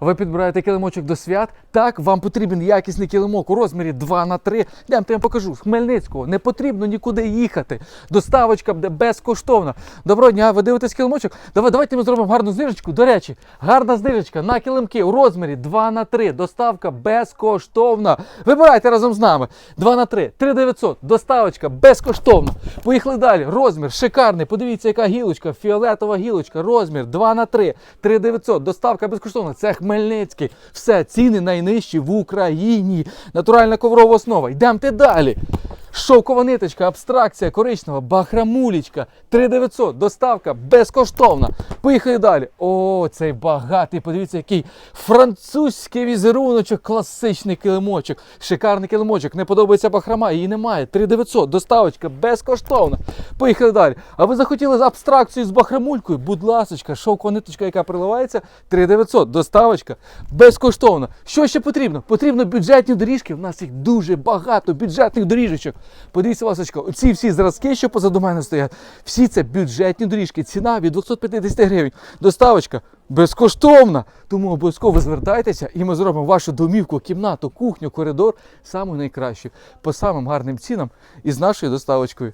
Ви підбираєте килимочок до свят. Так, вам потрібен якісний килимок у розмірі 2 на 3 Йдемте, я вам покажу. З Хмельницького не потрібно нікуди їхати. Доставочка буде безкоштовна. Доброго дня, ви дивитесь килимочок? Давай, давайте ми зробимо гарну знижечку. До речі, гарна знижечка на килимки у розмірі 2 на 3 Доставка безкоштовна. Вибирайте разом з нами. 2 на 3 3900. Доставочка безкоштовна. Поїхали далі. Розмір шикарний. Подивіться, яка гілочка, фіолетова гілочка. Розмір 2 на 3 3900. Доставка безкоштовна. Це Хмельницький. Все, ціни найнижчі в Україні. Натуральна коврова основа. Йдемте далі. Шовкова ниточка, абстракція коричнева, бахрамулічка, 3900, доставка безкоштовна. Поїхали далі. О, цей багатий, подивіться, який французький візеруночок, класичний килимочок, шикарний килимочок. Не подобається бахрама, її немає. 3900, доставочка безкоштовна. Поїхали далі. А ви захотіли з абстракцією з бахрамулькою? Будь ласочка, шовкова ниточка, яка приливається, 3900, доставочка безкоштовна. Що ще потрібно? Потрібно бюджетні доріжки. У нас їх дуже багато бюджетних доріжечок. Подивіться, ласочка, ці всі зразки, що позаду мене стоять, всі це бюджетні доріжки. Ціна від 250 гривень. Доставочка безкоштовна. Тому обов'язково звертайтеся і ми зробимо вашу домівку, кімнату, кухню, коридор самою найкращою, по самим гарним цінам і з нашою доставочкою.